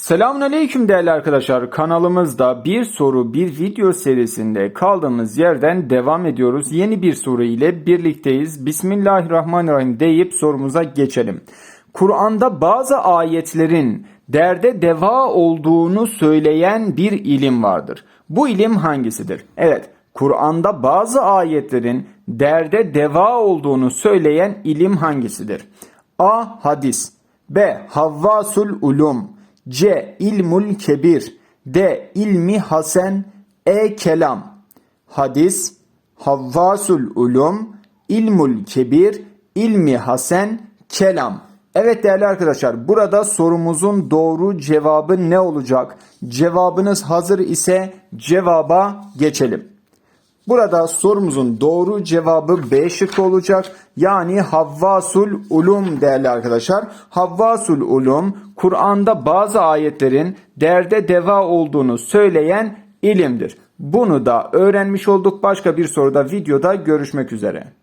Selamun Aleyküm değerli arkadaşlar. Kanalımızda bir soru bir video serisinde kaldığımız yerden devam ediyoruz. Yeni bir soru ile birlikteyiz. Bismillahirrahmanirrahim deyip sorumuza geçelim. Kur'an'da bazı ayetlerin derde deva olduğunu söyleyen bir ilim vardır. Bu ilim hangisidir? Evet, Kur'an'da bazı ayetlerin derde deva olduğunu söyleyen ilim hangisidir? A. Hadis B. Havvasul ulum C. İlmul kebir D. İlmi hasen E. Kelam Hadis Havvasul ulum İlmul kebir İlmi hasen Kelam Evet değerli arkadaşlar burada sorumuzun doğru cevabı ne olacak? Cevabınız hazır ise cevaba geçelim. Burada sorumuzun doğru cevabı B şıkkı olacak. Yani Havvasul Ulum değerli arkadaşlar. Havvasul Ulum Kur'an'da bazı ayetlerin derde deva olduğunu söyleyen ilimdir. Bunu da öğrenmiş olduk. Başka bir soruda videoda görüşmek üzere.